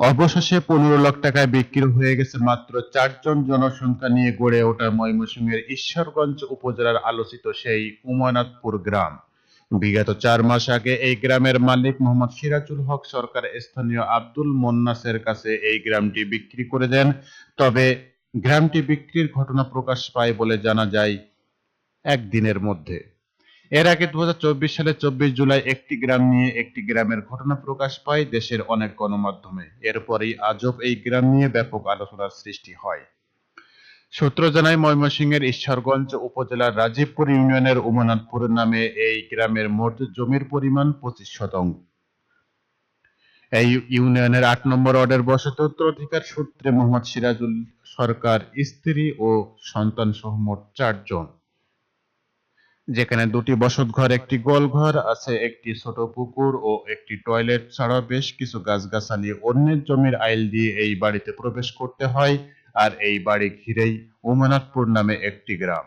অবশেষে পনেরো লাখ টাকায় বিক্রি হয়ে গেছে মাত্র চারজন জনসংখ্যা নিয়ে গড়ে ওঠা ময়মনসিংহের ঈশ্বরগঞ্জ উপজেলার আলোচিত সেই উময়নাথপুর গ্রাম। বিগত চার মাস আগে এই গ্রামের মালিক মোহাম্মদ সিরাজুল হক সরকার স্থানীয় আব্দুল মোন্নাসের কাছে এই গ্রামটি বিক্রি করে দেন। তবে গ্রামটি বিক্রির ঘটনা প্রকাশ পায় বলে জানা যায় একদিনের মধ্যে। এর আগে দু সালে চব্বিশ জুলাই একটি গ্রাম নিয়ে একটি গ্রামের ঘটনা প্রকাশ পায় দেশের অনেক গণমাধ্যমে। এরপরেই আজব এই গ্রাম নিয়ে ব্যাপক আলোচনার সৃষ্টি হয়। সূত্র জানায়, ময়মনসিংহের ঈশ্বরগঞ্জ উপজেলার রাজীবপুর ইউনিয়নের উমনাথপুর নামে এই গ্রামের মোট জমির পরিমাণ পঁচিশ শতাংশ। এই ইউনিয়নের আট নম্বর ওয়ার্ডের বসত উত্তরাধিকার সূত্রে মোহাম্মদ সিরাজুল সরকার, স্ত্রী ও সন্তান সহ মোট চারজন। যেখানে দুটি বসতঘর, একটি গোলঘর আছে, একটি ছোট পুকুর ও একটি টয়লেট ছাড়া বেশ কিছু গাছগাছালি। অন্যের জমির আইল দিয়ে এই বাড়িতে প্রবেশ করতে হয় আর এই বাড়ি ঘিরেই উমানাথপুর নামে একটি গ্রাম।